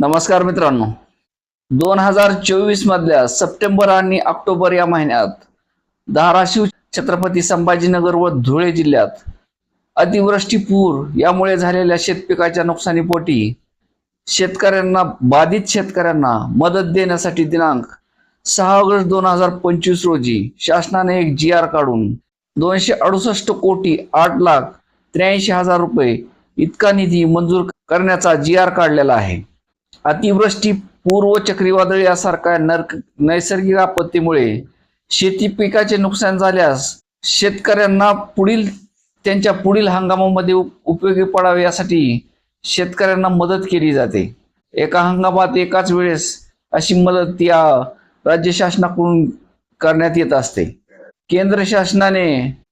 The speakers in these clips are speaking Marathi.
नमस्कार मित्रांनो. दोन हजार चोवीस मधल्या सप्टेंबर आणि ऑक्टोबर या महिन्यात धाराशिव छत्रपती संभाजीनगर व धुळे जिल्ह्यात अतिवृष्टी पूर यामुळे झालेल्या शेतपिकाच्या नुकसानीपोटी शेतकऱ्यांना बाधित शेतकऱ्यांना मदत देण्यासाठी दिनांक सहा ऑगस्ट दोन हजार पंचवीस रोजी शासनाने एक जी आर काढून दोनशे अडुसष्ट कोटी आठ लाख त्र्याऐंशी हजार रुपये इतका निधी मंजूर करण्याचा जी आर काढलेला आहे. अतिवृष्टी पूर्व चक्रीवादळ यासारख्या नर्क नैसर्गिक आपत्तीमुळे शेती पिकाचे नुकसान झाल्यास शेतकऱ्यांना पुढील त्यांच्या पुढील हंगामामध्ये उपयोगी पडावे यासाठी शेतकऱ्यांना मदत केली जाते. एका हंगामात एकाच वेळेस अशी मदत या राज्य शासनाकडून करण्यात येत असते. केंद्र शासनाने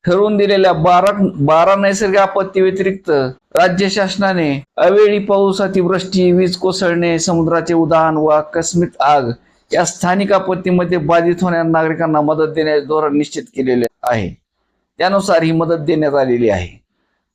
ठरवून दिलेल्या बारा बारा नैसर्गिक आपत्ती व्यतिरिक्त राज्य शासनाने अवेळी पाऊस अतिवृष्टी वीज कोसळणे समुद्राचे उदाहरण व आकस्मिक आग या स्थानिक आपत्तीमध्ये बाधित होणाऱ्या नागरिकांना मदत देण्याचे धोरण निश्चित केलेले आहे. त्यानुसार ही मदत देण्यात आलेली आहे.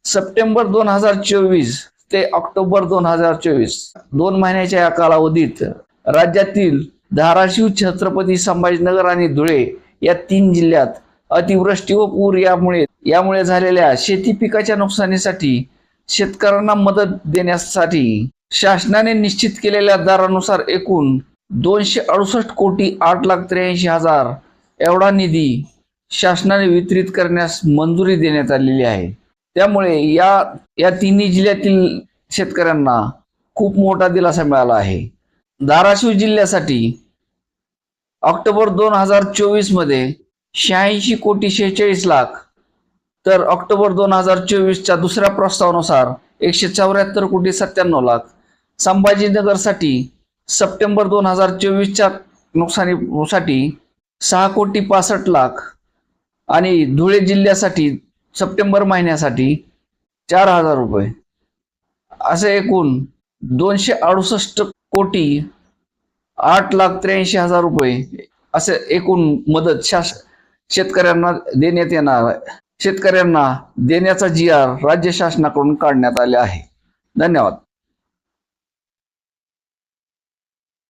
सप्टेंबर दोन हजार चोवीस ते ऑक्टोबर दोन हजार चोवीस दोन महिन्याच्या या कालावधीत राज्यातील धाराशिव छत्रपती संभाजीनगर आणि धुळे या तीन जिल्ह्यात अतिवृष्टी व पूर यामुळे यामुळे झालेल्या शेती पिकाच्या नुकसानीसाठी शेतकऱ्यांना मदत देण्यासाठी शासनाने निश्चित केलेल्या दरानुसार एकूण दोनशे अडुसष्ट कोटी आठ लाख त्र्याऐंशी हजार एवढा निधी शासनाने वितरित करण्यास मंजुरी देण्यात आलेली आहे. त्यामुळे या या तिन्ही जिल्ह्यातील शेतकऱ्यांना खूप मोठा दिलासा मिळाला आहे. धाराशिव जिल्ह्यासाठी ऑक्टोबर दोन हजार चोवीसमध्ये शहाऐंशी कोटी शेहेचाळीस लाख. तर ऑक्टोबर दोन हजार चोवीसच्या दुसऱ्या प्रस्तावानुसार एकशे चौऱ्याहत्तर कोटी सत्त्याण्णव लाख. संभाजीनगरसाठी सप्टेंबर दोन हजार चोवीसच्या नुकसानीसाठी सहा कोटी पासष्ट लाख आणि धुळे जिल्ह्यासाठी सप्टेंबर महिन्यासाठी चार हजार रुपये. असे एकूण दोनशे अडुसष्ट कोटी आठ लाख त्र्याऐंशी हजार रुपये. असे एकूण मदत शास शेतकऱ्यांना देण्यात येणार शेतकऱ्यांना देण्याचा जी आर राज्य शासनाकडून काढण्यात आले आहे. धन्यवाद.